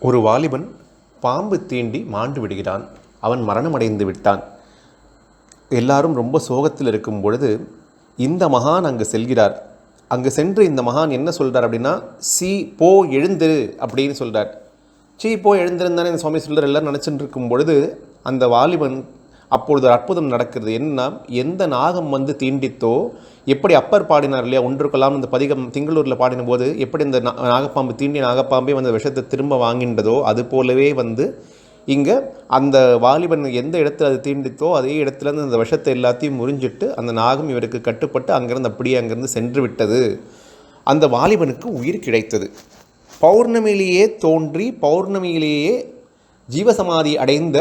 ஒரு வாலிபன் பாம்பு தீண்டி மாண்டு விடுகிறான். அவன் மரணமடைந்து விட்டான். எல்லாரும் ரொம்ப சோகத்தில் இருக்கும் பொழுது இந்த மகான் அங்கு செல்கிறார். அங்கு சென்று இந்த மகான் என்ன சொல்கிறார் அப்படின்னா சி போ எழுந்திரு அப்படின்னு சொல்கிறார் சீ போ எழுந்திருந்தானே இந்த சுவாமி சொல்கிறார் எல்லாரும் நினச்சிட்டு இருக்கும் பொழுது அந்த வாலிபன் அப்பொழுது ஒரு அற்புதம் நடக்கிறது. என்னன்னா எந்த நாகம் வந்து தீண்டித்தோ எப்படி அப்பர் பாடினார் இல்லையா? ஒன்றுக்கெல்லாம் இந்த பதிகம் திங்களூரில் பாடின போது எப்படி இந்த நாகப்பாம்பு தீண்டி நாகப்பாம்பே வந்து விஷத்தை திரும்ப வாங்கின்றதோ அது போலவே வந்து இங்கே அந்த வாலிபன் எந்த இடத்துல அது தீண்டித்தோ அதே இடத்துல இருந்து அந்த விஷத்தை எல்லாத்தையும் முறிஞ்சிட்டு அந்த நாகம் இவருக்கு கட்டுப்பட்டு அங்கேருந்து அப்படியே அங்கிருந்து சென்று விட்டது. அந்த வாலிபனுக்கு உயிர் கிடைத்தது. பௌர்ணமியிலேயே தோன்றி பௌர்ணமியிலேயே ஜீவசமாதி அடைந்த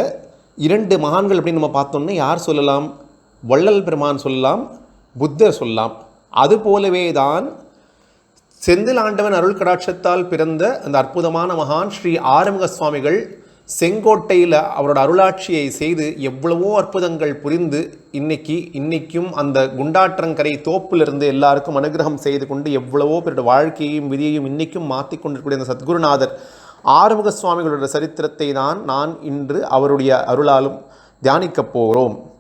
இரண்டு மகான்கள் அப்படின்னு நம்ம பார்த்தோம்னா யார் சொல்லலாம்? வள்ளல் பெருமான் சொல்லலாம் புத்தர் சொல்லலாம். அது போலவே தான் செந்தில் ஆண்டவன் அருள் கடாட்சத்தால் பிறந்த அந்த அற்புதமான மகான் ஸ்ரீ ஆறுமுக சுவாமிகள் செங்கோட்டையில் அவரோட அருளாட்சியை செய்து எவ்வளவோ அற்புதங்கள் புரிந்து இன்னைக்கு இன்னைக்கும் அந்த குண்டாற்றங்கரை தோப்பிலிருந்து எல்லாருக்கும் அனுகிரகம் செய்து கொண்டு எவ்வளவோ பேரோட வாழ்க்கையையும் விதியையும் இன்னைக்கும் மாற்றி கொண்டிருக்கக்கூடிய அந்த சத்குருநாதர் ஆறுமுக சுவாமிகளோட சரித்திரத்தை தான் நான் இன்று அவருடைய அருளாலும் தியானிக்கப் போகிறோம்.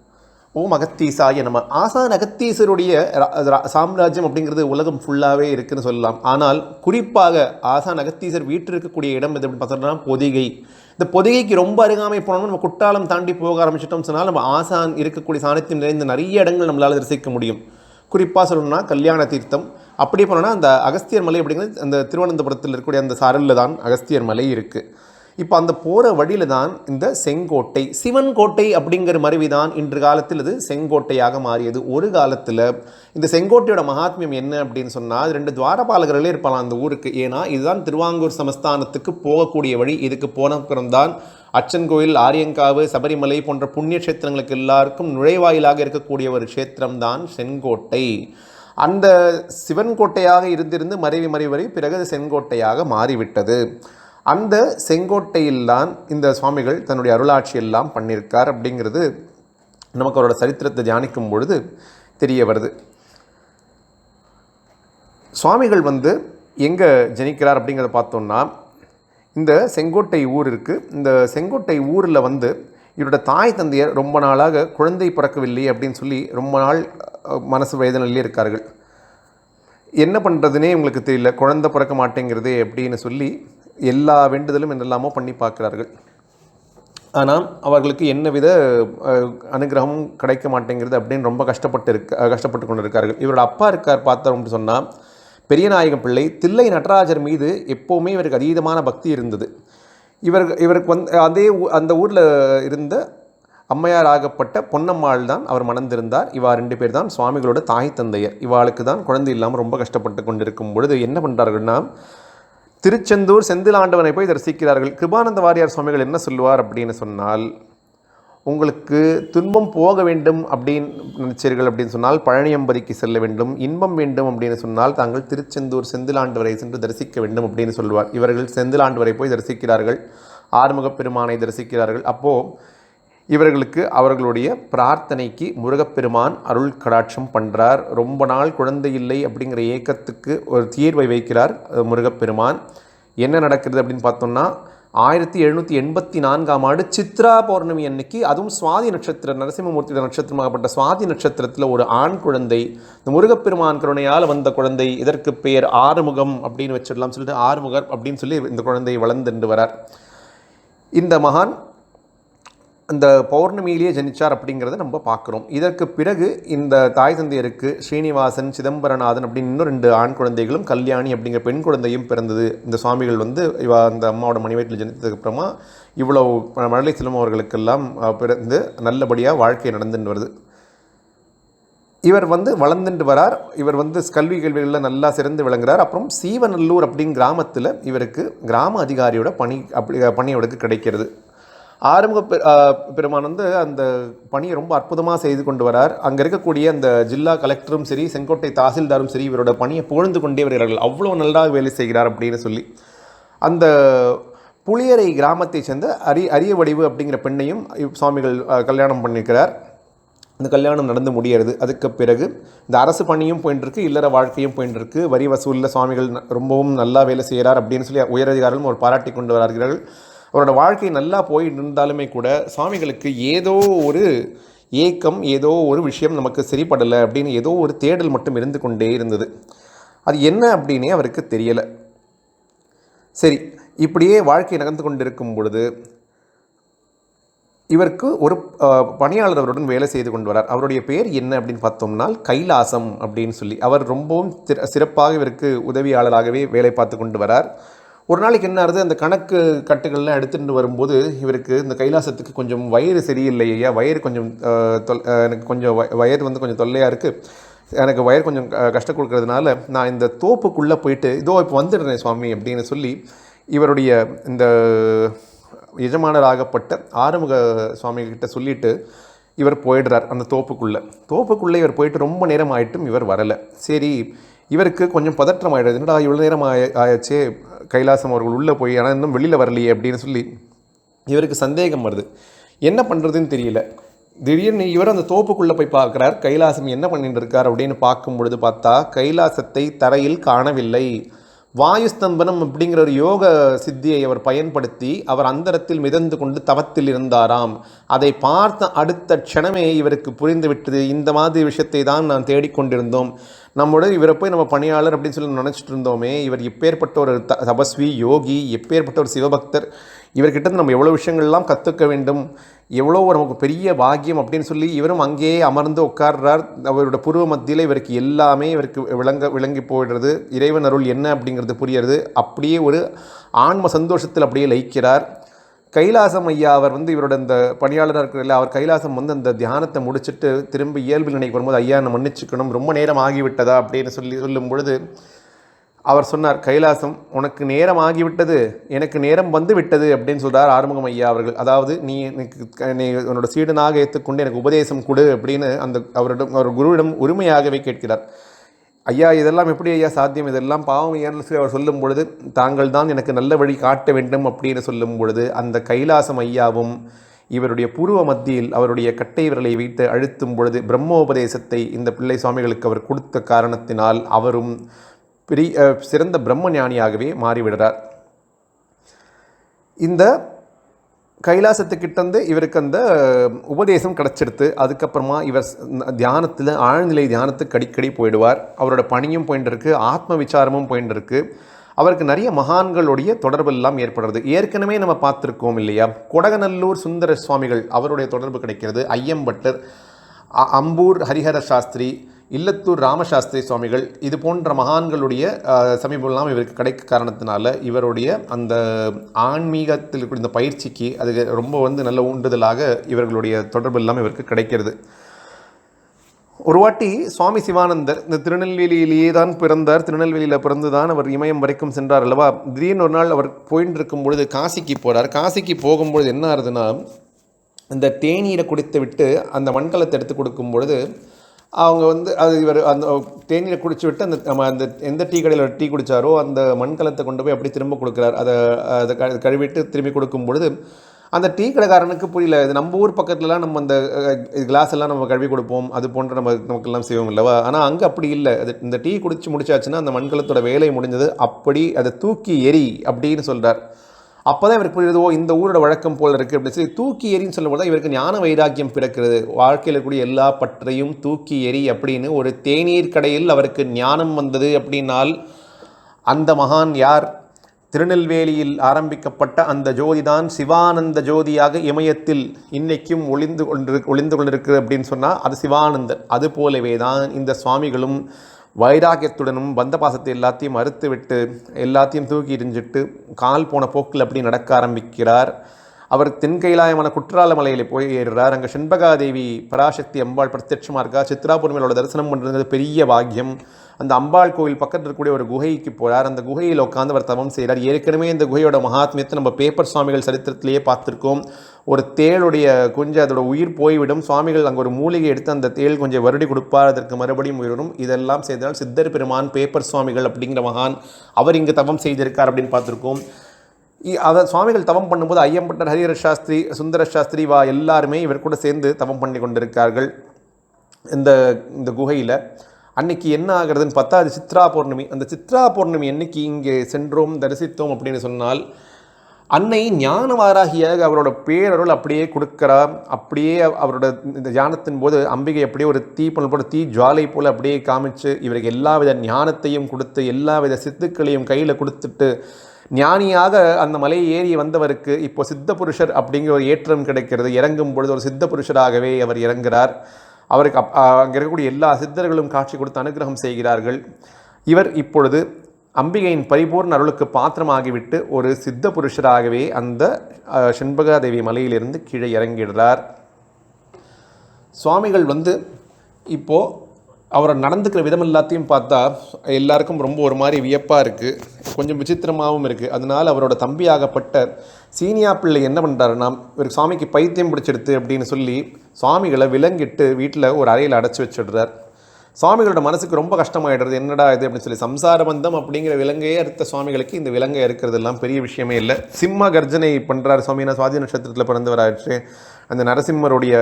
ஓம் அகத்தீசாய நம்ம ஆசான் அகத்தீசருடைய ரா- சாம்ராஜ்யம் அப்படிங்கிறது உலகம் ஃபுல்லாகவே இருக்குன்னு சொல்லலாம். ஆனால் குறிப்பாக ஆசான் அகத்தீசர் வீட்டில் இருக்கக்கூடிய இடம் எது அப்படின்னு பார்த்தோம்னா பொதிகை. இந்த பொதிகைக்கு ரொம்ப அருகாமை போனோம்னா நம்ம குட்டாலம் தாண்டி போக ஆரம்பிச்சிட்டோம் சொன்னால் நம்ம ஆசான் இருக்கக்கூடிய சாணித்தியம் நிறைந்த நிறைய இடங்கள் நம்மளால் தரிசிக்க முடியும். குறிப்பாக சொல்லணும்னா கல்யாண தீர்த்தம் அப்படி போனோம்னா அந்த அகஸ்தியர் மலை அப்படிங்கிறது அந்த திருவனந்தபுரத்தில் இருக்கக்கூடிய அந்த சாரலில் தான் அகஸ்தியர் மலை இருக்குது இப்போ அந்த போகிற வழியில தான் இந்த செங்கோட்டை சிவன் கோட்டை அப்படிங்கிற மருவி தான் இன்று காலத்தில் இது செங்கோட்டையாக மாறியது. ஒரு காலத்தில் இந்த செங்கோட்டையோட மகாத்மியம் என்ன அப்படின்னு சொன்னால் ரெண்டு துவாரபாலகர்களே இருப்பாங்க அந்த ஊருக்கு. ஏன்னா இதுதான் திருவாங்கூர் சமஸ்தானத்துக்கு போகக்கூடிய வழி. இதுக்கு போனப்புறம் தான் அச்சன் கோயில் ஆரியங்காவு சபரிமலை போன்ற புண்ணிய கஷேத்திரங்களுக்கு எல்லாருக்கும் நுழைவாயிலாக இருக்கக்கூடிய ஒரு க்ஷேத்திரம் தான் செங்கோட்டை. அந்த சிவன் கோட்டையாக இருந்திருந்து மறைவி மறைவு வரை பிறகு அது செங்கோட்டையாக மாறிவிட்டது. அந்த செங்கோட்டையில்தான் இந்த சுவாமிகள் தன்னுடைய அருளாட்சி எல்லாம் பண்ணியிருக்கார் அப்படிங்கிறது நமக்கு அவரோட சரித்திரத்தை தியானிக்கும் பொழுது தெரிய வருது. சுவாமிகள் வந்து எங்கே ஜனிக்கிறார் அப்படிங்கிறத பார்த்தோம்னா இந்த செங்கோட்டை ஊர் இருக்குது இந்த செங்கோட்டை ஊரில் வந்து இவரோட தாய் தந்தையர் ரொம்ப நாளாக குழந்தை பிறக்கவில்லை அப்படின்னு சொல்லி ரொம்ப நாள் மனசு வேதனையிலே இருக்கார்கள். என்ன பண்ணுறதுனே உங்களுக்கு தெரியல. குழந்தை பிறக்க மாட்டேங்கிறது அப்படின்னு சொல்லி எல்லா வேண்டுதலும் என்னெல்லாமோ பண்ணி பார்க்குறார்கள். ஆனால் அவர்களுக்கு என்ன வித அனுகிரகமும் கிடைக்க மாட்டேங்கிறது அப்படின்னு ரொம்ப கஷ்டப்பட்டு இருக்க கஷ்டப்பட்டு கொண்டு இருக்கார்கள் இவரோட அப்பா இருக்கார் பார்த்தோம் அப்படின்னு சொன்னால் பெரியநாயகம் பிள்ளை தில்லை நடராஜர் மீது எப்போவுமே இவருக்கு அதீதமான பக்தி இருந்தது. இவர் இவருக்கு வந்து அதே ஊ- அந்த ஊரில் இருந்த அம்மையார் ஆகப்பட்ட பொன்னம்மாள் தான் அவர் மணந்திருந்தார். இவா ரெண்டு பேர் தான் சுவாமிகளோட தாய் தந்தையர். இவாளுக்கு தான் குழந்தை இல்லாமல் ரொம்ப கஷ்டப்பட்டு கொண்டிருக்கும் பொழுது என்ன பண்ணுறார்கள்னா திருச்செந்தூர் செந்திலாண்டவனை போய் தரிசிக்கிறார்கள். கிருபானந்த வாரியார் சுவாமிகள் என்ன சொல்லுவார் அப்படின்னு சொன்னால் உங்களுக்கு துன்பம் போக வேண்டும் அப்படின்னு நினைச்சீர்கள் அப்படின்னு சொன்னால் பழனியம்பதிக்கு செல்ல வேண்டும் இன்பம் வேண்டும் அப்படின்னு சொன்னால் தாங்கள் திருச்செந்தூர் செந்திலாண்டவரை சென்று தரிசிக்க வேண்டும் அப்படின்னு சொல்லுவார் இவர்கள் செந்திலாண்டவரை போய் தரிசிக்கிறார்கள். ஆறுமுகப் பெருமானை தரிசிக்கிறார்கள். அப்போது இவர்களுக்கு அவர்களுடைய பிரார்த்தனைக்கு முருகப்பெருமான் அருள் கடாட்சம் பண்ணுறார் ரொம்ப நாள் குழந்தை இல்லை அப்படிங்கிற ஏக்கத்துக்கு ஒரு தீர்வை வைக்கிறார் முருகப்பெருமான். என்ன நடக்கிறது அப்படின்னு பார்த்தோம்னா ஆயிரத்தி எழுநூற்றி எண்பத்தி நான்காம் ஆண்டு சித்ரா பௌர்ணமி அன்னைக்கு அதுவும் சுவாதி நட்சத்திரம் நரசிம்மமூர்த்தியோட நட்சத்திரமாகப்பட்ட சுவாதி நட்சத்திரத்தில் ஒரு ஆண் குழந்தை இந்த முருகப்பெருமான் கருணையால் வந்த குழந்தை இதற்கு பெயர் ஆறுமுகம் அப்படின்னு வச்சிடலாம் சொல்லிட்டு ஆறுமுகர் அப்படின்னு சொல்லி இந்த குழந்தை வளர்ந்துண்டு வரார். இந்த மகான் அந்த பௌர்ணமியிலேயே ஜனிச்சார் அப்படிங்கிறத நம்ம பார்க்குறோம். இதற்கு பிறகு இந்த தாய் தந்தையருக்கு ஸ்ரீனிவாசன் சிதம்பரநாதன் அப்படின்னு இன்னும் ரெண்டு ஆண் குழந்தைகளும் கல்யாணி அப்படிங்கிற பெண் குழந்தையும் பிறந்தது. இந்த சுவாமிகள் வந்து இவ அந்த அம்மாவோட மணிவயிற்றில் ஜனித்ததுக்கு அப்புறமா இவ்வளோ மழலை செல்வம் அவர்களுக்கெல்லாம் பிறந்து நல்லபடியாக வாழ்க்கை நடந்துட்டு வருது. இவர் வந்து வளர்ந்துட்டு வரார். இவர் வந்து கல்வி கல்விகளில் நல்லா சிறந்து விளங்குறார். அப்புறம் சீவநல்லூர் அப்படிங்கிற கிராமத்தில் இவருக்கு கிராம அதிகாரியோட பணி அப்படி பணி அவருக்கு கிடைக்கிறது. ஆறுமுக பெ- பெருமான் வந்து அந்த பணியை ரொம்ப அற்புதமாக செய்து கொண்டு வரார். அங்கே இருக்கக்கூடிய அந்த ஜில்லா கலெக்டரும் சரி செங்கோட்டை தாசில்தாரும் சரி இவரோட பணியை புகழ்ந்து கொண்டே வருகிறார்கள். அவ்வளோ நல்லா வேலை செய்கிறார் அப்படின்னு சொல்லி. அந்த புளியரை கிராமத்தைச் சேர்ந்த அரி அரிய வடிவு அப்படிங்கிற பெண்ணையும் சுவாமிகள் கல்யாணம் பண்ணியிருக்கிறார் இந்த கல்யாணம் நடந்து முடியறது. அதுக்கு பிறகு இந்த அரசு பணியும் போயின்ட்டுருக்கு இல்லற வாழ்க்கையும் போயின்ட்டுருக்கு வரி வசூலில் சுவாமிகள் ரொம்பவும் நல்லா வேலை செய்கிறார் அப்படின்னு சொல்லி உயரதிகாரிகளும் ஒரு பாராட்டி கொண்டு வருகிறார்கள் அவரோட வாழ்க்கை நல்லா போய் இருந்தாலுமே கூட சுவாமிகளுக்கு ஏதோ ஒரு ஏக்கம் ஏதோ ஒரு விஷயம் நமக்கு சரிப்படலை அப்படின்னு ஏதோ ஒரு தேடல் மட்டும் இருந்து கொண்டே இருந்தது. அது என்ன அப்படின்னே அவருக்கு தெரியலை. சரி இப்படியே வாழ்க்கை நகர்ந்து கொண்டிருக்கும் பொழுது இவருக்கு ஒரு பணியாளர் அவருடன் வேலை செய்து கொண்டு வரார். அவருடைய பேர் என்ன அப்படின்னு பார்த்தோம்னால் கைலாசம் அப்படின்னு சொல்லி. அவர் ரொம்பவும் சிற- சிறப்பாக இவருக்கு உதவியாளராகவே வேலை பார்த்து கொண்டு வரார். ஒரு நாளைக்கு என்ன ஆகுது? அந்த கணக்கு கட்டுகள்லாம் எடுத்துகிட்டு வரும்போது இவருக்கு இந்த கைலாசத்துக்கு கொஞ்சம் வயிறு சரியில்லை ஐயா. வயிறு கொஞ்சம் தொல் எனக்கு கொஞ்சம் வயிறு வந்து கொஞ்சம் தொல்லையாக இருக்குது எனக்கு வயிறு கொஞ்சம் க- கஷ்டம் கொடுக்கறதுனால நான் இந்த தோப்புக்குள்ளே போயிட்டு இதோ இப்போ வந்துடுறேன் சுவாமி அப்படின்னு சொல்லி இவருடைய இந்த எஜமானராகப்பட்ட ஆறுமுக சுவாமிகிட்ட சொல்லிட்டு இவர் போயிடுறார் அந்த தோப்புக்குள்ளே. தோப்புக்குள்ளே இவர் போயிட்டு ரொம்ப நேரம் ஆயிட்டும் இவர் வரலை. சரி இவருக்கு கொஞ்சம் பதற்றம் ஆயிடுது. என்னடா இவ்வளோ நேரம் ஆய ஆயாச்சே? கைலாசம் அவர்கள் உள்ளே போய் ஆனால் இன்னும் வெளியில் வரலையே அப்படின்னு சொல்லி இவருக்கு சந்தேகம் வருது. என்ன பண்ணுறதுன்னு தெரியல. திடீர்னு இவர் அந்த தோப்புக்குள்ளே போய் பார்க்குறார். கைலாசம் என்ன பண்ணிட்டு இருக்கார் அப்படின்னு பார்க்கும் பொழுது பார்த்தா கைலாசத்தை தரையில் காணவில்லை. வாயுஸ்தம்பனம் அப்படிங்கிற ஒரு யோக சித்தியை அவர் பயன்படுத்தி அவர் அந்தரத்தில் மிதந்து கொண்டு தவத்தில் இருந்தாராம். அதை பார்த்த அடுத்த க்ஷணமே இவருக்கு புரிந்துவிட்டது. இந்த மாதிரி விஷயத்தை தான் நான் தேடிக்கொண்டிருந்தோம். நம்மோட இவரை போய் நம்ம பணியாளர் அப்படின்னு சொல்லி நினச்சிட்டு இருந்தோமே இவர் எப்பேற்பட்ட ஒரு த தபஸ்வி யோகி எப்பேற்பட்ட ஒரு சிவபக்தர் இவர்கிட்ட நம்ம எவ்வளோ விஷயங்கள்லாம் கற்றுக்க வேண்டும் எவ்வளோ நமக்கு பெரிய பாக்கியம் அப்படின்னு சொல்லி இவரும் அங்கேயே அமர்ந்து உட்கார்றார். அவரோட பூர்வ மத்தியில் இவருக்கு எல்லாமே இவருக்கு விளங்க விளங்கி போயிடுறது. இறைவன் அருள் என்ன அப்படிங்கிறது புரியறது. அப்படியே ஒரு ஆன்ம சந்தோஷத்தில் அப்படியே லயிக்கிறார். கைலாசம் ஐயா அவர் வந்து இவரோட இந்த பணியாளராக இருக்கிறதில்ல அவர் கைலாசம் வந்து அந்த தியானத்தை முடிச்சுட்டு திரும்ப இயல்பு நினைக்கு வரும்போது ஐயா நான் மன்னிச்சுக்கணும். ரொம்ப நேரம் ஆகிவிட்டதா? அப்படின்னு சொல்லி சொல்லும் பொழுது அவர் சொன்னார் கைலாசம் உனக்கு நேரம் ஆகிவிட்டது எனக்கு நேரம் வந்து விட்டது அப்படின்னு சொல்கிறார் ஆறுமுகம் ஐயா அவர்கள். அதாவது நீ எனக்கு நீ உன்னோட சீடனாக ஏற்றுக்கொண்டு எனக்கு உபதேசம் கொடு அப்படின்னு அந்த அவரிடம் அவர் குருவிடம் உரிமையாகவே கேட்கிறார். ஐயா இதெல்லாம் எப்படி ஐயா சாத்தியம்? இதெல்லாம் பாவம் ஐயான்னு சொல்லி அவர் சொல்லும் பொழுது தாங்கள் தான் எனக்கு நல்ல வழி காட்ட வேண்டும் அப்படின்னு சொல்லும் பொழுது அந்த கைலாசம் ஐயாவும் இவருடைய பூர்வ மத்தியில் அவருடைய கட்டை விரலை வைத்து அழுத்தும் பொழுது பிரம்மோபதேசத்தை இந்த பிள்ளை சுவாமிகளுக்கு அவர் கொடுத்த காரணத்தினால் அவரும் பெரிய சிறந்த பிரம்ம ஞானியாகவே மாறிவிடுறார். இந்த கைலாசத்துக்கிட்டேருந்து இவருக்கு அந்த உபதேசம் கிடச்சிடுத்து அதுக்கப்புறமா இவர் தியானத்தில் ஆழ்நிலை தியானத்துக்கு அடிக்கடி போயிடுவார். அவரோட பணியும் போயின்னு ஆத்ம விசாரமும் போயின்னு அவருக்கு நிறைய மகான்களுடைய தொடர்பு எல்லாம் ஏற்படுறது. ஏற்கனவே நம்ம பார்த்துருக்கோம் இல்லையா? கொடகநல்லூர் சுந்தர சுவாமிகள் அவருடைய தொடர்பு கிடைக்கிறது. ஐயம்பட்டர் அம்பூர் ஹரிஹர சாஸ்திரி இல்லத்தூர் ராமசாஸ்திரி சுவாமிகள் இது போன்ற மகான்களுடைய சமீபம்லாம் இவருக்கு கிடைக்க காரணத்தினால இவருடைய அந்த ஆன்மீகத்தில் இந்த பயிற்சிக்கு அது ரொம்ப வந்து நல்ல ஊண்டுதலாக இவர்களுடைய தொடர்பு எல்லாம் இவருக்கு கிடைக்கிறது. ஒரு வாட்டி சுவாமி சிவானந்தர் இந்த திருநெல்வேலியிலேயே தான் பிறந்தார் திருநெல்வேலியில் பிறந்து தான் அவர் இமயம் வரைக்கும் சென்றார் அல்லவா? திடீர்னு ஒரு நாள் அவர் போயின்னு இருக்கும் பொழுது காசிக்கு போகிறார் காசிக்கு போகும்பொழுது என்ன ஆகுதுன்னா இந்த தேநீரை குடித்து விட்டு அந்த மண்கலத்தை எடுத்து கொடுக்கும் பொழுது அவங்க வந்து அது இவர் அந்த தேநீரை குடிச்சு விட்டு அந்த நம்ம அந்த எந்த டீ கடையில் டீ குடித்தாரோ அந்த மண்கலத்தை கொண்டு போய் அப்படி திரும்ப கொடுக்குறார். அதை அதை க- கழுவிட்டு திரும்பி கொடுக்கும் பொழுது அந்த டீ கடைக்காரனுக்கு புரியல. இது நம்ம ஊர் பக்கத்துலலாம் நம்ம அந்த கிளாஸ் எல்லாம் நம்ம கழுவி கொடுப்போம். அது போன்ற நம்ம நமக்கெல்லாம் செய்வோம் இல்லவா? ஆனால் அங்கே அப்படி இல்லை. அது இந்த டீ குடிச்சு முடிச்சாச்சுன்னா அந்த மண்கலத்தோட வேலை முடிஞ்சது. அப்படி அதை தூக்கி எரி அப்படின்னு சொல்கிறார் அப்போ தான் இவருக்கு புரியுது ஓ இந்த ஊரோட வழக்கம் போல் இருக்குது அப்படின்னு சொல்லி தூக்கி எரின்னு சொல்லும்போது தான் இவருக்கு ஞான வைராக்கியம் பிறக்கிறது. வாழ்க்கையில் கூடிய எல்லா பற்றையும் தூக்கி எரி அப்படின்னு ஒரு தேநீர் கடையில் அவருக்கு ஞானம் வந்தது அப்படின்னால் அந்த மகான் யார்? திருநெல்வேலியில் ஆரம்பிக்கப்பட்ட அந்த ஜோதிதான் சிவானந்த ஜோதியாக இமயத்தில் இன்றைக்கும் ஒளிந்து கொண்டு ஒளிந்து கொண்டிருக்கு அப்படின்னு சொன்னால் அது சிவானந்தர் அது போலவே தான் இந்த சுவாமிகளும் வைராகியத்துடனும் பந்த பாசத்தை எல்லாத்தையும் அறுத்து விட்டு எல்லாத்தையும் தூக்கி எறிஞ்சிட்டு கால் போன போக்கில் அப்படி நடக்க ஆரம்பிக்கிறார். அவர் தென்கைலாயமான குற்றால மலையில் போய் ஏறுறார் அங்கே செண்பகாதேவி பராசக்தி அம்பாள் பிரத்யட்சமாக இருக்கா? சித்ராபூர்மையோட தரிசனம் பண்ணுறது பெரிய பாக்கியம். அந்த அம்பாள் கோவில் பக்கத்தில் இருக்கக்கூடிய ஒரு குகைக்கு போகிறார் அந்த குகையில் உட்காந்து அவர் தவம் செய்கிறார். ஏற்கனவே இந்த குகையோட மகாத்மியத்தை நம்ம பேப்பர் சுவாமிகள் சரித்திரத்திலேயே பார்த்துருக்கோம். ஒரு தேளுடைய கொஞ்சம் அதோட உயிர் போய்விடும். சுவாமிகள் அங்கே ஒரு மூலிகை எடுத்து அந்த தேள் கொஞ்சம் வருடி கொடுப்பார். அதற்கு மறுபடியும் உயிரும் இதெல்லாம் செய்தால் சித்தர் பெருமான் பேப்பர் சுவாமிகள் அப்படிங்கிற மகான் அவர் இங்கு தவம் செய்திருக்கார் அப்படின்னு பார்த்துருக்கோம். அதை சுவாமிகள் தவம் பண்ணும்போது ஐயம்பட்டர் ஹரிஹர சாஸ்திரி சுந்தர சாஸ்திரி வா எல்லாருமே இவர் கூட சேர்ந்து தவம் பண்ணி கொண்டிருக்கார்கள் இந்த இந்த குகையில். அன்னைக்கு என்ன ஆகிறதுன்னு பார்த்தா அது சித்ரா பௌர்ணமி. அந்த சித்ரா பௌர்ணமி என்னைக்கு இங்கே சென்றோம் தரிசித்தோம் அப்படின்னு சொன்னால் அன்னை ஞானவாராகியாக அவரோட பேரருள் அப்படியே கொடுக்கிறார். அப்படியே அவரோட இந்த தியானத்தின் போது அம்பிகை அப்படியே ஒரு தீ போல போல தீ ஜுவாலை போல் அப்படியே காமிச்சு இவருக்கு எல்லாவித ஞானத்தையும் கொடுத்து எல்லாவித சித்துக்களையும் கையில் கொடுத்துட்டு ஞானியாக அந்த மலையை ஏறி வந்தவருக்கு இப்போ சித்த புருஷர் அப்படிங்கிற ஒரு ஏற்றம் கிடைக்கிறது. இறங்கும் பொழுது ஒரு சித்த புருஷராகவே அவர் இறங்குகிறார். அவருக்கு அப் அங்கே இருக்கக்கூடிய எல்லா சித்தர்களும் காட்சி கொடுத்து அனுகிரகம் செய்கிறார்கள். இவர் இப்பொழுது அம்பிகையின் பரிபூர்ண அருளுக்கு பாத்திரமாகிவிட்டு ஒரு சித்த புருஷராகவே அந்த செண்பகாதேவி மலையிலிருந்து கீழே இறங்கிடுறார். சுவாமிகள் வந்து இப்போது அவரை நடந்துக்கிற விதம் எல்லாத்தையும் பார்த்தா எல்லாருக்கும் ரொம்ப ஒரு மாதிரி வியப்பாக இருக்குது கொஞ்சம் விசித்திரமாகவும் இருக்குது அதனால் அவரோட தம்பியாகப்பட்ட சீனியா பிள்ளை என்ன பண்ணுறாருன்னா இவருக்கு சுவாமிக்கு பைத்தியம் பிடிச்சிடுது அப்படின்னு சொல்லி சுவாமிகளை விலங்கிட்டு வீட்டில் ஒரு அறையில் அடைச்சி வச்சிடுறார். சுவாமிகளோட மனசுக்கு ரொம்ப கஷ்டமாயிடுறது. என்னடா இது அப்படின்னு சொல்லி சம்சார பந்தம் அப்படிங்கிற விலங்கையே அறுத்த சுவாமிகளுக்கு இந்த விலங்கை இருக்கிறதெல்லாம் பெரிய விஷயமே இல்லை. சிம்ம கர்ஜனை பண்ணுறாரு சுவாமி நான் சுவாதி நட்சத்திரத்தில் பிறந்தவராச்சு அந்த நரசிம்மருடைய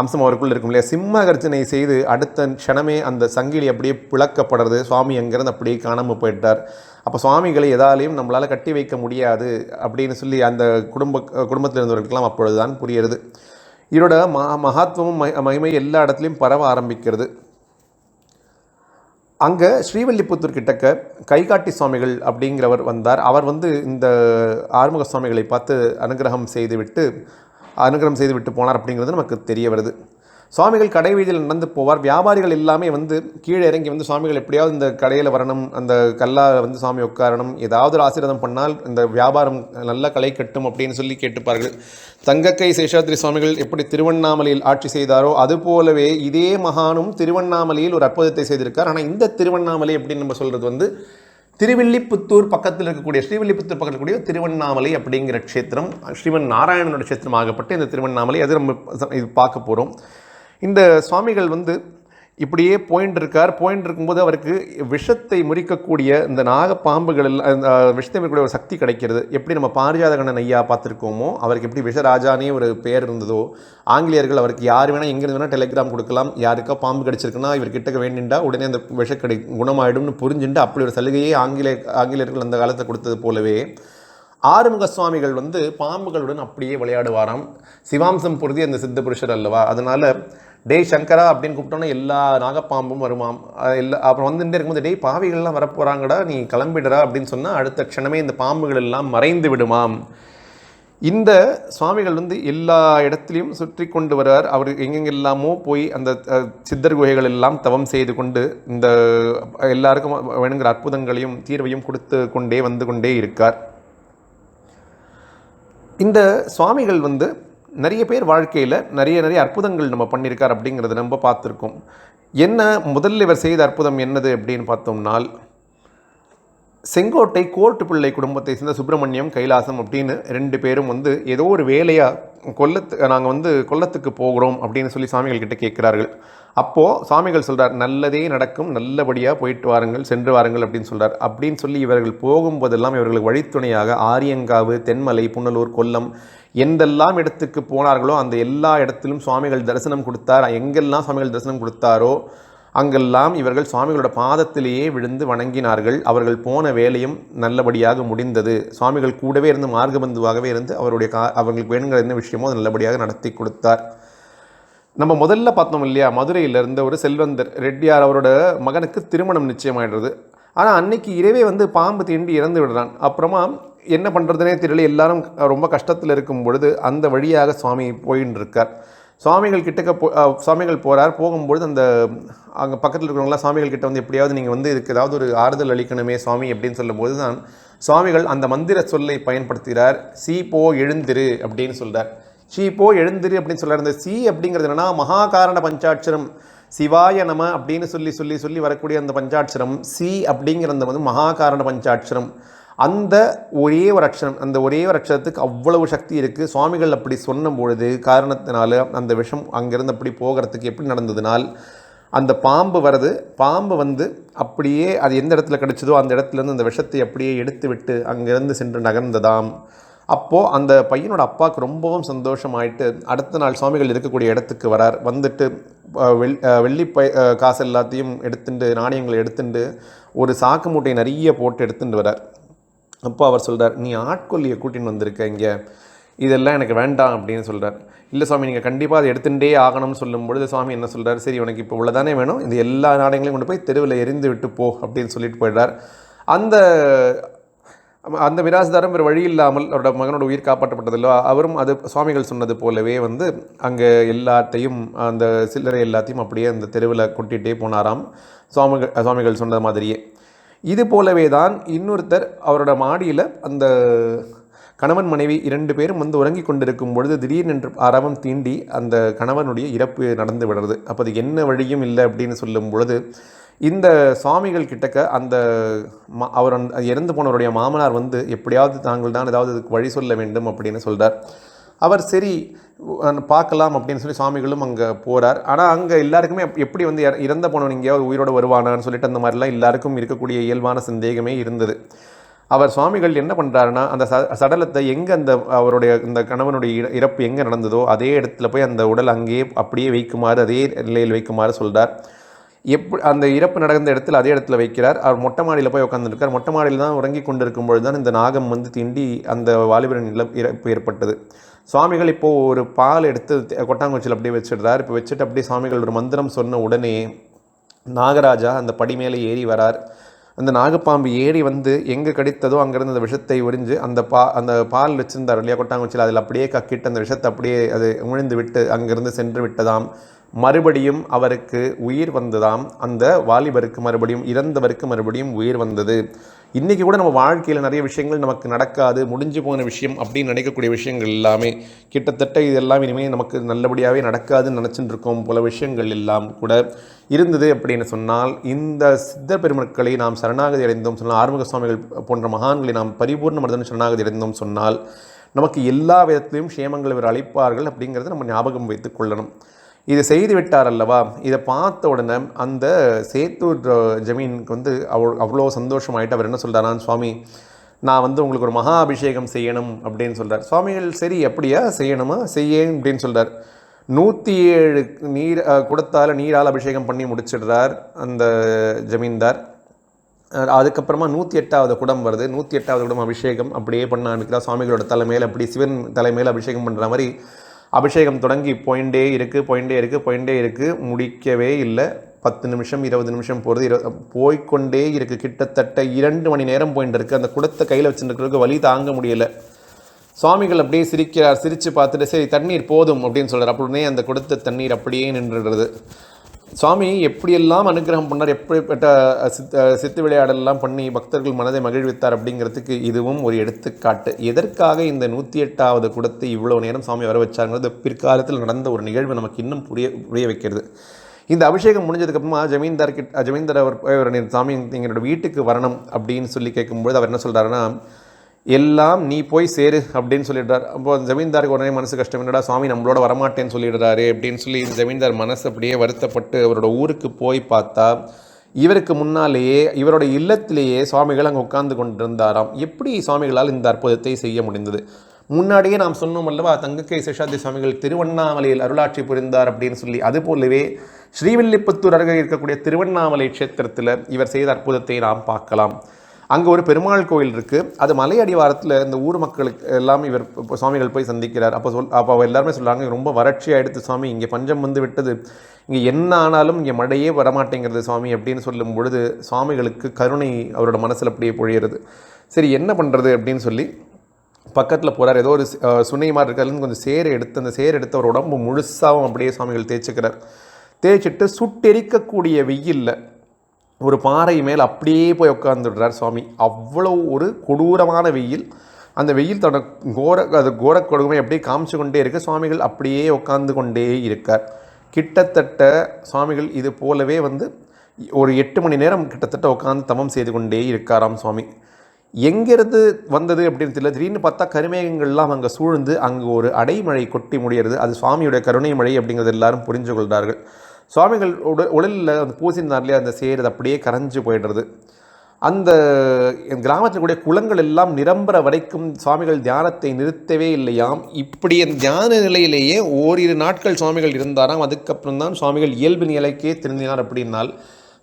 அம்சம் அவருக்குள்ள இருக்கும் இல்லையா? சிம்ம கர்ஜனை செய்து அடுத்த க்ஷணமே அந்த சங்கிலி அப்படியே பிளக்கப்படுறது சுவாமி அங்கேருந்து அப்படியே காணாமல் போயிட்டார். அப்போ சுவாமிகளை எதாலையும் நம்மளால் கட்டி வைக்க முடியாது அப்படின்னு சொல்லி அந்த குடும்ப குடும்பத்தில் இருந்தவர்களுக்கெல்லாம் அப்பொழுதுதான் புரியுறது. இதோட ம மகாத்வமும் மகிமை எல்லா இடத்துலையும் பரவ ஆரம்பிக்கிறது. அங்கே ஸ்ரீவல்லிபுத்தூர் கிட்டக்க கைகாட்டி சுவாமிகள் அப்படிங்கிறவர் வந்தார். அவர் வந்து இந்த ஆறுமுக சுவாமிகளை பார்த்து அனுகிரகம் செய்துவிட்டு அனுகிரகம் செய்துவிட்டு போனார் அப்படிங்கிறது நமக்கு தெரிய வருது. சுவாமிகள் கடை வீதியில் நடந்து போவார். வியாபாரிகள் எல்லாமே வந்து கீழே இறங்கி வந்து சுவாமிகள் எப்படியாவது இந்த கடையில் வரணும் அந்த கல்லா வந்து சுவாமி உட்காரணும் ஏதாவது ஒரு ஆசீர்வாதம் பண்ணால் இந்த வியாபாரம் நல்ல களை கட்டும் அப்படின்னு சொல்லி கேட்டுப்பார்கள். தங்கக்கை சேஷாத்ரி சுவாமிகள் எப்படி திருவண்ணாமலையில் ஆட்சி செய்தாரோ அதுபோலவே இதே மகானும் திருவண்ணாமலையில் ஒரு அற்புதத்தை செய்திருக்கார். ஆனால் இந்த திருவண்ணாமலை அப்படின்னு நம்ம சொல்கிறது வந்து திருவில்லிபுத்தூர் பக்கத்தில் இருக்கக்கூடிய ஸ்ரீவில்லிபுத்தூர் பக்கத்தில் இருக்கக்கூடிய திருவண்ணாமலை அப்படிங்கிற க்ஷேத்திரம் ஸ்ரீமன் நாராயணனோட க்ஷேத்திரம் ஆகப்பட்டு இந்த திருவண்ணாமலை அது நம்ம இது பார்க்க போகிறோம் இந்த சுவாமிகள் வந்து இப்படியே போயின்னு இருக்கார். போயின்னு இருக்கும்போது அவருக்கு விஷத்தை முறிக்கக்கூடிய இந்த நாகப்பாம்புகளில் அந்த விஷத்தை முறிக்கக்கூடிய ஒரு சக்தி கிடைக்கிறது. எப்படி நம்ம பாரிஜாதகண்ணன் ஐயா பார்த்துருக்கோமோ அவருக்கு எப்படி விஷராஜானே ஒரு பேர் இருந்ததோ ஆங்கிலேயர்கள் அவருக்கு யார் வேணால் எங்கேருந்து வேணால் டெலிகிராம் கொடுக்கலாம். யாருக்கா பாம்பு கடிச்சிருக்குன்னா இவர் கிட்டக்க வேண்டிண்டா உடனே அந்த விஷ விஷக்கடி குணமாயிடும்னு புரிஞ்சுட்டு அப்படி ஒரு சலுகையை ஆங்கிலேய ஆங்கிலேயர்கள் அந்த காலத்தை கொடுத்தது போலவே ஆறுமுக சுவாமிகள் வந்து பாம்புகளுடன் அப்படியே விளையாடுவாராம். சிவாம்சம் பொருதி அந்த சித்த புருஷர் அல்லவா? அதனால் டேய் சங்கரா அப்படின்னு கூப்பிட்டோன்னா எல்லா நாகப்பாம்பும் வருமாம் அஹ் எல்லா அப்புறம் வந்துட்டே இருக்கும்போது டேய் பாவிகள்லாம் வரப்போகிறாங்கடா நீ கிளம்பிடுறா அப்படின்னு சொன்னால் அடுத்த க்ஷணமே இந்த பாம்புகள் எல்லாம் மறைந்து விடுமாம். இந்த சுவாமிகள் வந்து எல்லா இடத்துலையும் சுற்றி கொண்டு வருவார் அவர் எங்கெங்கெல்லாமோ போய் அந்த சித்தர் குகைகள் எல்லாம் தவம் செய்து கொண்டு இந்த எல்லாருக்கும் வேணுங்கிற அற்புதங்களையும் தீர்வையும் கொடுத்து கொண்டே வந்து கொண்டே இருக்கார். இந்த சுவாமிகள் வந்து நிறைய பேர் வாழ்க்கையில் நிறைய நிறைய அற்புதங்கள் நம்ம பண்ணியிருக்கார் அப்படிங்கிறத நம்ம பார்த்துருக்கோம். என்ன முதல்ல இவர் செய்த அற்புதம் என்னது அப்படின்னு பார்த்தோம்னால் செங்கோட்டை கோர்ட்டு பிள்ளை குடும்பத்தை சேர்ந்த சுப்பிரமணியம் கைலாசம் அப்படின்னு ரெண்டு பேரும் வந்து ஏதோ ஒரு வேலையாக கொல்லத்து நாங்கள் வந்து கொல்லத்துக்கு போகிறோம் அப்படின்னு சொல்லி சாமிகள் கிட்ட கேட்குறார்கள். அப்போது சாமிகள் சொல்கிறார் நல்லதே நடக்கும் நல்லபடியாக போயிட்டு வாருங்கள் சென்று வாருங்கள் அப்படின்னு சொல்கிறார் அப்படின்னு சொல்லி இவர்கள் போகும்போதெல்லாம் இவர்களுக்கு வழித்துணையாக ஆரியங்காவு தென்மலை புனலூர் கொல்லம் எந்தெல்லாம் இடத்துக்கு போனார்களோ அந்த எல்லா இடத்திலும் சுவாமிகள் தரிசனம் கொடுத்தார். எங்கெல்லாம் சுவாமிகள் தரிசனம் கொடுத்தாரோ அங்கெல்லாம் இவர்கள் சுவாமிகளோட பாதத்திலேயே விழுந்து வணங்கினார்கள். அவர்கள் போன வேலையும் நல்லபடியாக முடிந்தது. சுவாமிகள் கூடவே இருந்து மார்க்கபந்துவாகவே இருந்து அவருடைய கா அவர்களுக்கு வேணுங்கிற என்ன விஷயமோ அதை நல்லபடியாக நடத்தி கொடுத்தார். நம்ம முதல்ல பார்த்தோம் இல்லையா? மதுரையில் இருந்த ஒரு செல்வந்தர் ரெட்டியார் அவரோட மகனுக்கு திருமணம் நிச்சயமாயிடுறது. ஆனால் அன்னைக்கு இரவே வந்து பாம்பு தீண்டி இறந்து விடுறான். அப்புறமா என்ன பண்ணுறதுனே தெரியல. எல்லாரும் ரொம்ப கஷ்டத்தில் இருக்கும் பொழுது அந்த வழியாக சுவாமி போயின்னு இருக்கார். சுவாமிகள் கிட்டக்க போ சுவாமிகள் போகிறார் போகும்பொழுது அந்த அங்கே பக்கத்தில் இருக்கிறவங்களாம் சுவாமிகள் கிட்ட வந்து எப்படியாவது நீங்கள் வந்து இதுக்கு ஏதாவது ஒரு ஆறுதல் அளிக்கணுமே சுவாமி அப்படின்னு சொல்லும்போது தான் சுவாமிகள் அந்த மந்திர சொல்லை பயன்படுத்துகிறார். சி போ எழுந்திரு அப்படின்னு சொல்கிறார் சீ போ எழுந்திரு அப்படின்னு சொல்கிறார் இந்த சி அப்படிங்கிறது என்னென்னா மகாகாரண பஞ்சாட்சரம். சிவாய நம அப்படின்னு சொல்லி சொல்லி சொல்லி வரக்கூடிய அந்த பஞ்சாட்சரம். சி அப்படிங்கிற அந்த வந்து மகாகாரண பஞ்சாட்சரம். அந்த ஒரே ஒரு அக்ஷரம் அந்த ஒரே ஒரு அக்ஷரத்துக்கு அவ்வளவு சக்தி இருக்குது சுவாமிகள் அப்படி சொன்ன பொழுது காரணத்தினால அந்த விஷம் அங்கேருந்து அப்படி போகிறதுக்கு எப்படி நடந்ததுனால் அந்த பாம்பு வருது பாம்பு வந்து அப்படியே அது எந்த இடத்துல கிடச்சதோ அந்த இடத்துலேருந்து அந்த விஷத்தை அப்படியே எடுத்து விட்டு அங்கேருந்து சென்று நகர்ந்ததாம். அப்போது அந்த பையனோட அப்பாவுக்கு ரொம்பவும் சந்தோஷமாயிட்டு அடுத்த நாள் சுவாமிகள் இருக்கக்கூடிய இடத்துக்கு வரார். வந்துட்டு வெள் வெள்ளி பை காசு எல்லாத்தையும் எடுத்துட்டு நாணயங்களை எடுத்துட்டு ஒரு சாக்கு மூட்டை நிறைய போட்டு எடுத்துட்டு வரார். அப்போ அவர் சொல்கிறார் நீ ஆட்கொல்லியை கூட்டின்னு வந்திருக்க இங்கே. இதெல்லாம் எனக்கு வேண்டாம் அப்படின்னு சொல்கிறார் இல்லை சுவாமி நீங்கள் கண்டிப்பாக அதை எடுத்துகிட்டே ஆகணும்னு சொல்லும்பொழுது சுவாமி என்ன சொல்கிறார் சரி உனக்கு இப்போ உள்ளதானே வேணும். இந்த எல்லா நாடகங்களையும் கொண்டு போய் தெருவில் எரிந்து விட்டு போ அப்படின்னு சொல்லிட்டு போயிடுறார். அந்த அந்த விராசுதாரம் வேறு வழி இல்லாமல் அவரோட மகனோட உயிர் காப்பாற்றப்பட்டதில்லோ. அவரும் அது சுவாமிகள் சொன்னது போலவே வந்து அங்கே எல்லாத்தையும் அந்த சில்லறை எல்லாத்தையும் அப்படியே அந்த தெருவில் கொட்டிகிட்டே போனாராம். சுவாமிகள் சுவாமிகள் சொன்னது மாதிரியே. இது போலவே தான் இன்னொருத்தர் அவரோட மாடியில் அந்த கணவன் மனைவி இரண்டு பேரும் வந்து உறங்கி கொண்டிருக்கும் பொழுது திடீரென்று அரவம் தீண்டி அந்த கணவனுடைய இறப்பு நடந்து விடுறது. அப்போ அது என்ன வழியும் இல்லை அப்படின்னு சொல்லும் பொழுது இந்த சுவாமிகள் கிட்டக்க அந்த மா அவர் இறந்து போனவருடைய மாமனார் வந்து எப்படியாவது தாங்கள் தான் ஏதாவது இதுக்கு வழி சொல்ல வேண்டும் அப்படின்னு சொல்கிறார் அவர் சரி பார்க்கலாம் அப்படின்னு சொல்லி சுவாமிகளும் அங்கே போகிறார் ஆனால் அங்கே எல்லாருக்குமே எப்படி வந்து இறந்த போனவன் எங்கேயாவது உயிரோடு வருவானான்னு சொல்லிட்டு அந்த மாதிரிலாம் எல்லாருக்கும் இருக்கக்கூடிய இயல்பான சந்தேகமே இருந்தது. அவர் சுவாமிகள் என்ன பண்ணுறாருன்னா அந்த ச சடலத்தை எங்கே அந்த அவருடைய இந்த கணவனுடைய இறப்பு எங்கே நடந்ததோ அதே இடத்துல போய் அந்த உடல் அங்கேயே அப்படியே வைக்குமாறு அதே நிலையில் வைக்குமாறு சொல்கிறார் எப்படி அந்த இறப்பு நடந்த இடத்துல அதே இடத்துல வைக்கிறார். அவர் மொட்டை மாடியில் போய் உட்காந்துருக்கார் மொட்டை மாடியில் தான் உறங்கி கொண்டிருக்கும் பொழுது தான் இந்த நாகம் வந்து தீண்டி அந்த வாலிபரின் இழ இறப்பு ஏற்பட்டது. சுவாமிகள் இப்போது ஒரு பால் எடுத்து கொட்டாங்குச்சியில் அப்படியே வச்சிடுறார். இப்போ வச்சுட்டு அப்படியே சுவாமிகள் ஒரு மந்திரம் சொன்ன உடனே நாகராஜா அந்த படி மேலே ஏறி வரார். அந்த நாகப்பாம்பு ஏறி வந்து எங்கே கடித்ததோ அங்கேருந்து அந்த விஷத்தை உறிஞ்சு அந்த பா அந்த பால் வச்சுருந்தார் இல்லையா கொட்டாங்குச்சியில் அதில் அப்படியே கக்கிட்டு அந்த விஷத்தை அப்படியே அது உமிழ்ந்து விட்டு அங்கிருந்து சென்று விட்டதாம். மறுபடியும் அவருக்கு உயிர் வந்ததாம். அந்த வாலிபருக்கு மறுபடியும் இறந்தவருக்கு மறுபடியும் உயிர் வந்தது. இன்றைக்கி கூட நம்ம வாழ்க்கையில் நிறைய விஷயங்கள் நமக்கு நடக்காது முடிஞ்சு போன விஷயம் அப்படின்னு நினைக்கக்கூடிய விஷயங்கள் எல்லாமே கிட்டத்தட்ட இதெல்லாம் இனிமேல் நமக்கு நல்லபடியாகவே நடக்காதுன்னு நினச்சிட்டு இருக்கோம் போல விஷயங்கள் எல்லாம் கூட இருந்தது அப்படின்னு சொன்னால் இந்த சித்த பெருமக்களை நாம் சரணாகதி அடைந்தோம் சொன்னால் ஆறுமுக சுவாமிகள் போன்ற மகான்களை நாம் பரிபூர்ண மனிதன் சரணாகதி அடைந்தோம் சொன்னால் நமக்கு எல்லா விதத்திலையும் க்ஷேமங்கள் இவர் அளிப்பார்கள் அப்படிங்கிறத நம்ம ஞாபகம் வைத்துக் கொள்ளணும். இதை செய்து விட்டார் அல்லவா இதை பார்த்த உடனே அந்த சேத்தூர் ஜமீனுக்கு வந்து அவ்வளோ அவ்வளோ சந்தோஷமாயிட்டு அவர் என்ன சொல்கிறாரான் சுவாமி நான் வந்து உங்களுக்கு ஒரு மகா அபிஷேகம் செய்யணும் அப்படின்னு சொல்கிறார் சுவாமிகள் சரி எப்படியா? செய்யணுமா? செய்யேன் அப்படின்னு சொல்கிறார் நூற்றி ஏழு நீர் குடத்தால் நீரால் அபிஷேகம் பண்ணி முடிச்சிடுறார் அந்த ஜமீன்தார். அதுக்கப்புறமா நூற்றி எட்டாவது குடம் வருது. நூற்றி எட்டாவது குடம் அபிஷேகம் அப்படியே பண்ண ஆரம்பிக்கிறார். சுவாமிகளோட தலைமையில் அப்படி சிவன் தலைமையில் அபிஷேகம் பண்ணுற மாதிரி அபிஷேகம் தொடங்கி போயிண்டே இருக்குது போயிண்டே இருக்குது போயிண்டே இருக்குது முடிக்கவே இல்லை. பத்து நிமிஷம் இருபது நிமிஷம் போகிறது இரு போய்க்கொண்டே இருக்குது கிட்டத்தட்ட இரண்டு மணி நேரம் போயிட்டு இருக்குது அந்த குடத்தை கையில் வச்சுருக்கிறதுக்கு வழி தாங்க முடியலை. சுவாமிகள் அப்படியே சிரிக்கிறார். சிரித்து பார்த்துட்டு சரி தண்ணீர் போதும் அப்படின்னு சொல்கிறார் அப்படின்னே அந்த குடத்த தண்ணீர் அப்படியே நின்றுடுறது சுவாமி எப்படியெல்லாம் அனுகிரகம் பண்ணார் எப்படிப்பட்ட சித்த சித்து விளையாடலாம் பண்ணி பக்தர்கள் மனதை மகிழ்வித்தார் அப்படிங்கிறதுக்கு இதுவும் ஒரு எடுத்துக்காட்டு. எதற்காக இந்த நூற்றி எட்டாவது குடத்தை இவ்வளோ நேரம் சுவாமி வர வச்சாங்கிறது பிற்காலத்தில் நடந்த ஒரு நிகழ்வு நமக்கு இன்னும் புரிய புரிய வைக்கிறது. இந்த அபிஷேகம் முடிஞ்சதுக்கப்புறமா ஜமீன்தார் கிட்ட ஜமீன்தார் அவர் சாமி எங்களோட வீட்டுக்கு வரணும் அப்படின்னு சொல்லி கேட்கும்போது அவர் என்ன சொல்கிறாருன்னா எல்லாம் நீ போய் சேரு அப்படின்னு சொல்லிடுறார். அப்போ ஜமீன்தாருக்கு உடனே மனசு கஷ்டம். என்னடா சுவாமி நம்மளோட வரமாட்டேன்னு சொல்லிடுறாரு அப்படின்னு சொல்லி இந்த ஜமீன்தார் மனசு அப்படியே வருத்தப்பட்டு அவரோட ஊருக்கு போய் பார்த்தா இவருக்கு முன்னாலேயே இவரோட இல்லத்திலேயே சுவாமிகள் அங்கே உட்கார்ந்து கொண்டிருந்தாராம். எப்படி சுவாமிகளால் இந்த அற்புதத்தை செய்ய முடிந்தது? முன்னாடியே நாம் சொன்னோம் அல்லவா தங்கக்கை சேஷாதி சுவாமிகள் திருவண்ணாமலையில் அருளாட்சி புரிந்தார் அப்படின்னு சொல்லி. அது போலவே ஸ்ரீவில்லிபுத்தூர் அருகே இருக்கக்கூடிய திருவண்ணாமலை க்ஷேத்திரத்தில் இவர் செய்த அற்புதத்தை நாம் பார்க்கலாம். அங்கே ஒரு பெருமாள் கோயில் இருக்குது அது மலை அடிவாரத்தில் இந்த ஊர் மக்களுக்கு எல்லாம் இவர் இப்போ சுவாமிகள் போய் சந்திக்கிறார். அப்போ சொல் அப்போ அவ எல்லாருமே சொல்கிறாங்க ரொம்ப வறட்சியாக எடுத்து சுவாமி இங்கே பஞ்சம் வந்து விட்டது. இங்கே என்ன ஆனாலும் இங்கே மழையே வரமாட்டேங்கிறது சுவாமி அப்படின்னு சொல்லும் பொழுது சுவாமிகளுக்கு கருணை அவரோட மனசில் அப்படியே பொழியிறது. சரி என்ன பண்ணுறது அப்படின்னு சொல்லி பக்கத்தில் போகிறார் ஏதோ ஒரு சுனை மாதிரி இருக்கிறதுலேருந்து கொஞ்சம் சேரை எடுத்து அந்த சேர் எடுத்து அவர் உடம்பு முழுசாகவும் அப்படியே சுவாமிகள் தேய்ச்சிக்கிறார். தேய்ச்சிட்டு சுட்டெரிக்கக்கூடிய வெயில்ல ஒரு பாறை மேல் அப்படியே போய் உட்காந்துடுறார் சுவாமி. அவ்வளோ ஒரு கொடூரமான வெயில். அந்த வெயில் தன்னோட கோர அது கோர கொடுமை அப்படியே காமிச்சு கொண்டே இருக்க. சுவாமிகள் அப்படியே உட்காந்து கொண்டே இருக்கார். கிட்டத்தட்ட சுவாமிகள் இது போலவே வந்து ஒரு எட்டு மணி நேரம் கிட்டத்தட்ட உட்காந்து தமம் செய்து கொண்டே இருக்காராம் சுவாமி. எங்கேருந்து வந்தது அப்படின்னு தெரியல. திடீர்னு பார்த்தா கருமேகங்கள்லாம் அங்கே சூழ்ந்து அங்கே ஒரு அடைமழை கொட்டி முடிகிறது அது சுவாமியுடைய கருணை மழை அப்படிங்கிறது எல்லாரும் புரிஞ்சு கொள்கிறார்கள். சுவாமிகள் உட உடலில் அந்த பூசினார் இல்லையா அந்த சேர் அப்படியே கரைஞ்சு போயிடுறது. அந்த கிராமத்தில் கூடிய குளங்கள் எல்லாம் நிரம்புற வரைக்கும் சுவாமிகள் தியானத்தை நிறுத்தவே இல்லையாம். இப்படி அந்த தியான நிலையிலேயே ஓரிரு நாட்கள் சுவாமிகள் இருந்தாராம். அதுக்கப்புறம் தான் சுவாமிகள் இயல்பு நிலைக்கே திருந்தினார் அப்படின்னால்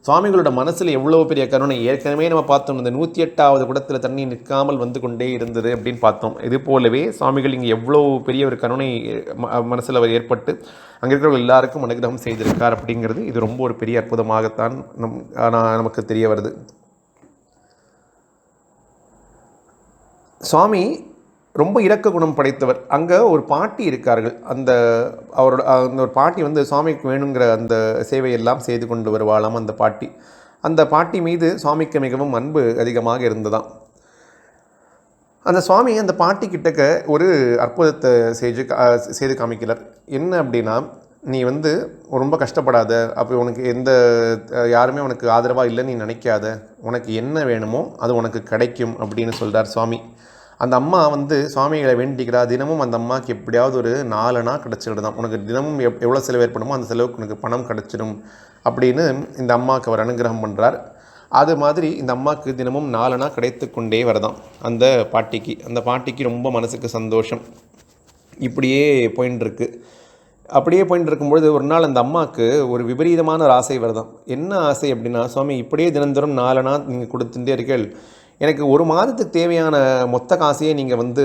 சுவாமிகளோட மனசில் எவ்வளோ பெரிய கருணை? ஏற்கனவே நம்ம பார்த்தோம் இந்த நூற்றி எட்டாவது குடத்தில் தண்ணி நிற்காமல் வந்து கொண்டே இருந்தது அப்படின்னு பார்த்தோம். இது போலவே சுவாமிகள் இங்கே எவ்வளோ பெரிய ஒரு கருணை மனசில் அவர் ஏற்பட்டு அங்கே இருக்கிறவங்க எல்லாருக்கும் அனுகிரகம் செய்திருக்கார் அப்படிங்கிறது இது ரொம்ப ஒரு பெரிய அற்புதமாகத்தான் நம் நமக்கு தெரிய வருது. சுவாமி ரொம்ப இரக்க குணம் படைத்தவர். அங்கே ஒரு பாட்டி இருக்கார்கள். அந்த அவரோட அந்த ஒரு பாட்டி வந்து சுவாமிக்கு வேணுங்கிற அந்த சேவையெல்லாம் செய்து கொண்டு வருவாளாம் அந்த பாட்டி. அந்த பாட்டி மீது சுவாமிக்கு மிகவும் அன்பு அதிகமாக இருந்ததாம். அந்த சுவாமி அந்த பாட்டி கிட்டக்க ஒரு அற்புதத்தை செய்து செய்து காமிக்கிறார். என்ன அப்படின்னா நீ வந்து ரொம்ப கஷ்டப்படாத. அப்போ உனக்கு எந்த யாருமே உனக்கு ஆதரவாக இல்லைன்னு நீ நினைக்காத. உனக்கு என்ன வேணுமோ அது உனக்கு கிடைக்கும் அப்படின்னு சொல்கிறார் சுவாமி அந்த அம்மா வந்து சுவாமிகளை வேண்டிக்கிறா. தினமும் அந்த அம்மாவுக்கு எப்படியாவது ஒரு நாலுனா கிடச்சிடுதான் உனக்கு தினமும் எவ் எவ்வளோ செலவு ஏற்படுமோ அந்த செலவுக்கு உனக்கு பணம் கிடச்சிடும் அப்படின்னு இந்த அம்மாவுக்கு அவர் அனுகிரகம் பண்ணுறார் அது மாதிரி இந்த அம்மாவுக்கு தினமும் நாலனா கிடைத்து கொண்டே வரதான். அந்த பாட்டிக்கு அந்த பாட்டிக்கு ரொம்ப மனசுக்கு சந்தோஷம். இப்படியே போயின்னு அப்படியே போயின்னு இருக்கும்பொழுது ஒரு நாள் அந்த அம்மாவுக்கு ஒரு விபரீதமான ஒரு ஆசை வருதான். என்ன ஆசை அப்படின்னா சுவாமி இப்படியே தினந்தோறும் நாலனா நீங்கள் கொடுத்துட்டே இருக்கீர்கள். எனக்கு ஒரு மாதத்துக்கு தேவையான மொத்த காசையே நீங்கள் வந்து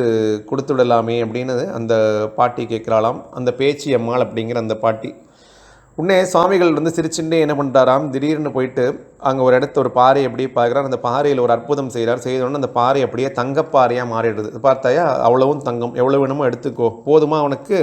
கொடுத்து விடலாமே அப்படின்னு அந்த பாட்டி கேட்குறாளாம். அந்த பேச்சு அம்மாள் அப்படிங்கிற அந்த பாட்டி. உடனே சுவாமிகள் வந்து சிரிச்சுட்டே என்ன பண்ணுறாராம் திடீர்னு போயிட்டு அங்கே ஒரு இடத்த ஒரு பாறை அப்படியே பார்க்குறார். அந்த பாறையில் ஒரு அற்புதம் செய்கிறார். செய்த அந்த பாறை அப்படியே தங்கப்பாறையாக மாறிடுது. பார்த்தாயா? அவ்வளவும் தங்கம். எவ்வளோ வேணுமோ எடுத்துக்கோ. போதுமா உனக்கு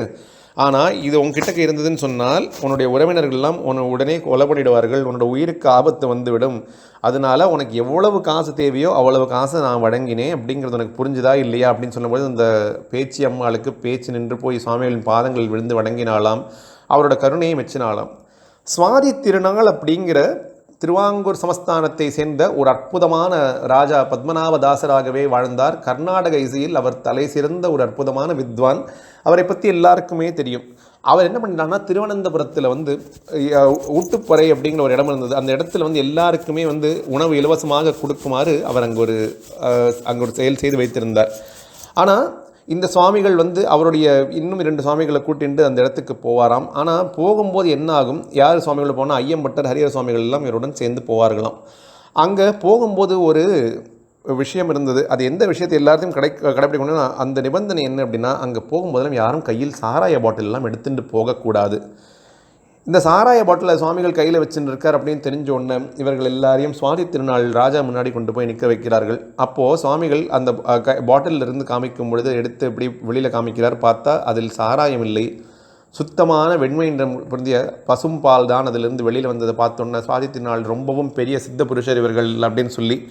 ஆனால் இது உங்ககிட்ட இருந்ததுன்னு சொன்னால் உன்னுடைய உறவினர்கள்லாம் உன்னை உடனே கொலை பண்ணிடுவார்கள் உன்னோட உயிருக்கு ஆபத்து வந்துவிடும். அதனால உனக்கு எவ்வளவு காசு தேவையோ அவ்வளவு காசை நான் வழங்கினேன் அப்படிங்கிறது உனக்கு புரிஞ்சுதா இல்லையா அப்படின்னு சொல்லும்போது அந்த பேச்சு அம்மாளுக்கு பேச்சு நின்று போய் சுவாமிகளின் பாதங்கள் விழுந்து வணங்கினாலாம் அவரோட கருணையை மெச்சினாலாம் சுவாதி திருநாள் அப்படிங்கிற திருவாங்கூர் சமஸ்தானத்தை சேர்ந்த ஒரு அற்புதமான ராஜா பத்மநாபதாசராகவே வாழ்ந்தார். கர்நாடக இசையில் அவர் தலை சிறந்த ஒரு அற்புதமான வித்வான். அவரை பற்றி எல்லாருக்குமே தெரியும். அவர் என்ன பண்ணிட்டாங்கன்னா திருவனந்தபுரத்தில் வந்து ஊட்டுப்பறை அப்படிங்கிற ஒரு இடம் இருந்தது. அந்த இடத்துல வந்து எல்லாருக்குமே வந்து உணவு இலவசமாக கொடுக்குமாறு அவர் அங்கே ஒரு அங்கே ஒரு செயல் செய்து வைத்திருந்தார். ஆனால் இந்த சுவாமிகள் வந்து அவருடைய இன்னும் இரண்டு சுவாமிகளை கூட்டிட்டு அந்த இடத்துக்கு போவாராம். ஆனால் போகும்போது என்ன ஆகும் யார் சுவாமிகள் போனால் ஐயம்பட்டர் ஹரியர் சுவாமிகள் எல்லாம் இவருடன் சேர்ந்து போவார்களாம். அங்கே போகும்போது ஒரு விஷயம் இருந்தது. அது எந்த விஷயத்தை எல்லாத்தையும் கடை கடைப்பிடிக்கணும்னா அந்த நிபந்தனை என்ன அப்படின்னா அங்கே போகும்போதெல்லாம் யாரும் கையில் சாராய பாட்டில் எல்லாம் போகக்கூடாது. இந்த சாராய பாட்டிலை சுவாமிகள் கையில் வச்சுன்னு இருக்கார் அப்படின்னு தெரிஞ்ச உடனே இவர்கள் எல்லாரையும் சுவாதி திருநாள் ராஜா முன்னாடி கொண்டு போய் நிற்க வைக்கிறார்கள். அப்போது சுவாமிகள் அந்த க- பாட்டிலிருந்து காமிக்கும் பொழுது எடுத்து இப்படி வெளியில் காமிக்கிறார். பார்த்தா அதில் சாராயம் இல்லை. சுத்தமான வெண்மை நிறம் பொருந்திய பசும்பால் தான் அதிலிருந்து வெளியில் வந்ததை பார்த்தோன்னே சுவாதி திருநாள் ரொம்பவும் பெரிய சித்த புருஷர் இவர்கள் அப்படின்னு சொல்லி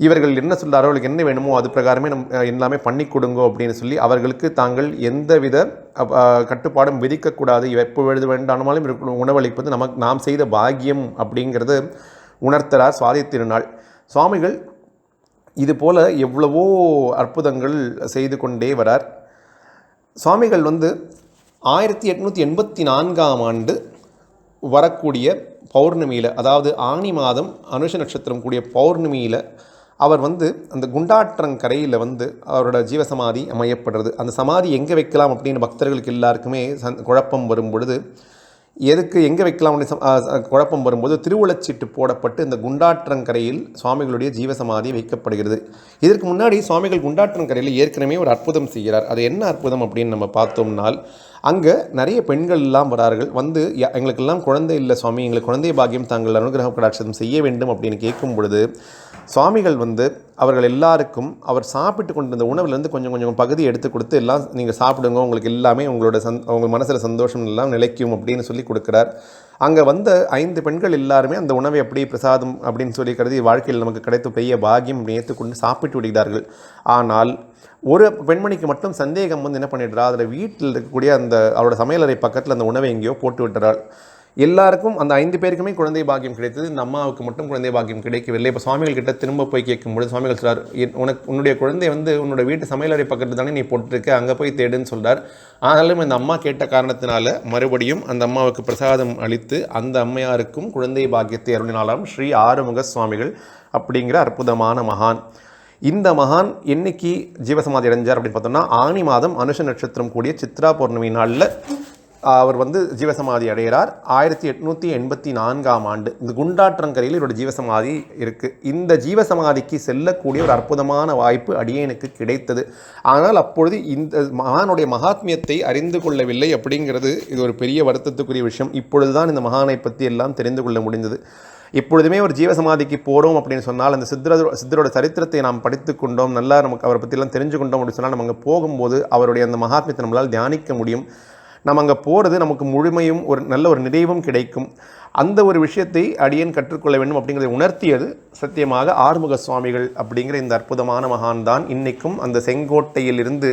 இவர்கள் என்ன சொல்கிறாரோ அவர்களுக்கு என்ன வேணுமோ அது பிரகாரமே நம் எல்லாமே பண்ணி கொடுங்கோ அப்படின்னு சொல்லி அவர்களுக்கு தாங்கள் எந்தவித கட்டுப்பாடும் விதிக்கக்கூடாது. எப்பொழுது வேண்டானாலும் வேண்டாமாலும் இருக்கணும். உணவளிப்பது நமக்கு நாம் செய்த பாக்கியம் அப்படிங்கிறது உணர்த்தலார் சுவாதி திருநாள். சுவாமிகள் இது போல் எவ்வளவோ அற்புதங்கள் செய்து கொண்டே வரார். சுவாமிகள் வந்து ஆயிரத்தி எட்நூற்றி எண்பத்தி நான்காம் ஆண்டு வரக்கூடிய பௌர்ணமியில் அதாவது ஆனி மாதம் அனுஷ நட்சத்திரம் கூடிய பௌர்ணமியில் அவர் வந்து அந்த குண்டாற்றங்கரையில் வந்து அவரோட ஜீவசமாதி அமையப்படுறது. அந்த சமாதி எங்கே வைக்கலாம் அப்படின்னு பக்தர்களுக்கு எல்லாருக்குமே சந் குழப்பம் வரும் பொழுது எதுக்கு எங்கே வைக்கலாம் அப்படின்னு குழப்பம் வரும்போது திருவுளச்சீட்டு போடப்பட்டு இந்த குண்டாற்றங்கரையில் சுவாமிகளுடைய ஜீவசமாதி வைக்கப்படுகிறது. இதற்கு முன்னாடி சுவாமிகள் குண்டாற்றங்கரையில் ஏற்கனவே ஒரு அற்புதம் செய்கிறார். அது என்ன அற்புதம் அப்படின்னு நம்ம பார்த்தோம்னால் அங்கே நிறைய பெண்கள் எல்லாம் வரார்கள். வந்து எங்களுக்கெல்லாம் குழந்தை இல்லை சுவாமி எங்களுக்கு குழந்தை பாக்கியம் தாங்கள் அனுகிரக கடாட்சம் செய்ய வேண்டும் அப்படின்னு கேட்கும் பொழுது சுவாமிகள் வந்து அவர்கள் எல்லாருக்கும் அவர் சாப்பிட்டு கொண்டிருந்த உணவுலேருந்து கொஞ்சம் கொஞ்சம் பகுதி எடுத்து கொடுத்து எல்லாம் நீங்கள் சாப்பிடுங்க உங்களுக்கு எல்லாமே உங்களோட சந் உங்கள் மனசில் சந்தோஷம் எல்லாம் நிலைக்கும் அப்படின்னு சொல்லி கொடுக்குறார். அங்கே வந்த ஐந்து பெண்கள் எல்லாருமே அந்த உணவை அப்படியே பிரசாதம் அப்படின்னு சொல்லி கருதி வாழ்க்கையில் நமக்கு கிடைத்த பெரிய பாகியம் அப்படின்னு ஏற்றுக்கொண்டு சாப்பிட்டு விடுகிறார்கள். ஆனால் ஒரு பெண்மணிக்கு மட்டும் சந்தேகம் வந்து என்ன பண்ணிடுறா? அதில் வீட்டில் இருக்கக்கூடிய அந்த அவரோட சமையலறை பக்கத்தில் அந்த உணவை எங்கேயோ போட்டு விட்டுறாள். எல்லாருக்கும் அந்த ஐந்து பேருக்குமே குழந்தை பாக்கியம் கிடைத்தது. இந்த அம்மாவுக்கு மட்டும் குழந்தை பாக்கியம் கிடைக்கவில்லை. இப்போ சுவாமிகள் கிட்ட திரும்ப போய் கேட்கும்பொழுது சுவாமிகள் சொல்றார் உனக்கு உன்னுடைய குழந்தை வந்து உன்னோட வீட்டு சமையலறை பக்கத்து தானே நீ போட்டிருக்க அங்கே போய் தேடுன்னு சொல்றார். ஆனாலும் இந்த அம்மா கேட்ட காரணத்தினால மறுபடியும் அந்த அம்மாவுக்கு பிரசாதம் அளித்து அந்த அம்மையாருக்கும் குழந்தை பாக்கியத்தை அருளினாலாம் ஸ்ரீ ஆறுமுக சுவாமிகள் அப்படிங்கிற அற்புதமான மகான். இந்த மகான் என்னைக்கு ஜீவசமாதி அடைஞ்சார் அப்படின்னு பார்த்தோம்னா ஆனி மாதம் அனுஷ நட்சத்திரம் கூடிய சித்ரா பௌர்ணமி நாளில் அவர் வந்து ஜீவசமாதி அடைகிறார். ஆயிரத்தி எட்நூற்றி எண்பத்தி நான்காம் ஆண்டு இந்த குண்டாற்றங்கரையில் இவரோட ஜீவசமாதி இருக்குது இந்த ஜீவசமாதிக்கு செல்லக்கூடிய ஒரு அற்புதமான வாய்ப்பு அடியேனுக்கு கிடைத்தது. ஆனால் அப்பொழுது இந்த மகானுடைய மகாத்மியத்தை அறிந்து கொள்ளவில்லை அப்படிங்கிறது இது ஒரு பெரிய வருத்தத்துக்குரிய விஷயம். இப்பொழுதுதான் இந்த மகானை பற்றி எல்லாம் தெரிந்து கொள்ள முடிந்தது. இப்பொழுதுமே ஒரு ஜீவசமாதிக்கு போகிறோம் அப்படின்னு சொன்னால் அந்த சித்தர சித்தரோட சரித்திரத்தை நாம் படித்து கொண்டோம் நல்லா நமக்கு அவரை பற்றிலாம் தெரிஞ்சு கொண்டோம் அப்படின்னு சொன்னால் நம்ம அங்கே போகும்போது அவருடைய அந்த மகாத்மியத்தை நம்மளால் தியானிக்க முடியும். நம்ம அங்கே போகிறது நமக்கு முழுமையும் ஒரு நல்ல ஒரு நிறைவும் கிடைக்கும். அந்த ஒரு விஷயத்தை அடியேன் கற்றுக்கொள்ள வேண்டும் அப்படிங்கிறதை உணர்த்தியது சத்தியமாக ஆறுமுக சுவாமிகள் அப்படிங்கிற இந்த அற்புதமான மகான் தான். இன்றைக்கும் அந்த செங்கோட்டையிலிருந்து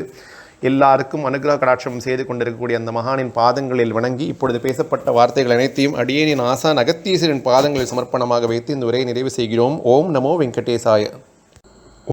எல்லாருக்கும் அனுகிரக கடாட்சம் செய்து கொண்டிருக்கக்கூடிய அந்த மகானின் பாதங்களில் வணங்கி இப்பொழுது பேசப்பட்ட வார்த்தைகள் அனைத்தையும் அடியேனின் ஆசான் அகத்தீசரின் பாதங்களில் சமர்ப்பணமாக வைத்து இந்த உரையை நிறைவு செய்கிறோம். ஓம் நமோ வெங்கடேசாய.